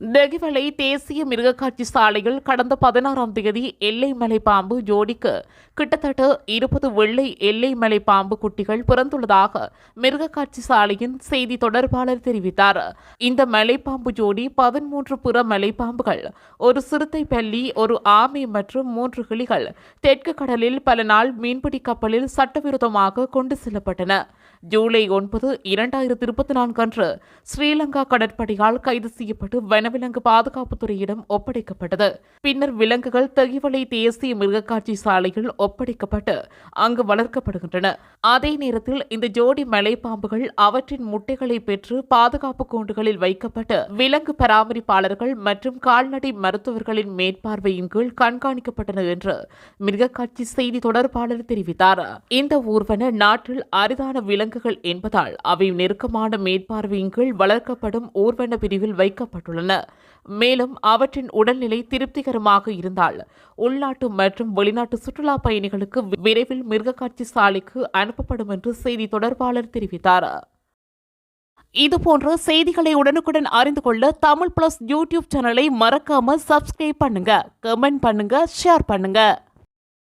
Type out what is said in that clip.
நெகிவலை தேசிய மிருகக்காட்சி சாலையில் கடந்த பதினாறாம் தேதி எல்லை மலை பாம்பு ஜோடிக்கு கிட்டத்தட்ட இருபது வெள்ளை எல்லை மலை பாம்பு குட்டிகள் பிறந்துள்ளதாக மிருகக்காட்சி சாலையின் செய்தி தொடர்பாளர் தெரிவித்தார். இந்த மலைப்பாம்பு ஜோடி பதிமூன்று புற மலைப்பாம்புகள் ஒரு சிறுத்தை பள்ளி ஒரு ஆமை மற்றும் மூன்று கிளிகள் தெற்கு கடலில் பல நாள் மீன்பிடி கப்பலில் சட்டவிரோதமாக கொண்டு செல்லப்பட்டன. ஜூலை ஒன்பது இரண்டாயிரத்தி இருபத்தி நான்கு அன்று ஸ்ரீலங்கா கடற்படையால் கைது செய்யப்பட்டு வனவிலங்கு பாதுகாப்புத்துறையிடம் ஒப்படைக்கப்பட்டது. பின்னர் விலங்குகள் தெகிவலை தேசிய மிருகக்காட்சி சாலையில் ஒப்படைக்கப்பட்டு அங்கு வளர்க்கப்படுகின்றன. அதே நேரத்தில் இந்த ஜோடி மலைப்பாம்புகள் அவற்றின் முட்டைகளை பெற்று பாதுகாப்பு கூண்டுகளில் வைக்கப்பட்டு விலங்கு பராமரிப்பாளர்கள் மற்றும் கால்நடை மருத்துவர்களின் மேற்பார்வையின் கீழ் கண்காணிக்கப்பட்டன என்று மிருகக்காட்சி செய்தி தொடர்பாளர் தெரிவித்தார். இந்த ஊர்வன நாட்டில் அரிதான விலங்குகள் என்பதால் அவை நெருக்கமான மேற்பார்வையின் கீழ் வளர்க்கப்படும் ஊர்வன பிரிவில் வைக்கப்பட்டுள்ளன. மேலும் அவற்றின் உடல்நிலை திருப்திகரமாக இருந்தால் உள்நாட்டு மற்றும் வெளிநாட்டு சுற்றுலா பயணிகளுக்கு விரைவில் மிருகக்காட்சி சாலைக்கு அனுப்பப்படும் என்று செய்தி தொடர்பாளர் தெரிவித்தார். இதுபோன்ற செய்திகளை உடனுக்குடன் அறிந்து கொள்ள தமிழ் பிளஸ் யூடியூப் சேனலை மறக்காம சப்ஸ்கிரைப் பண்ணுங்க கமெண்ட் பண்ணுங்க ஷேர் பண்ணுங்க.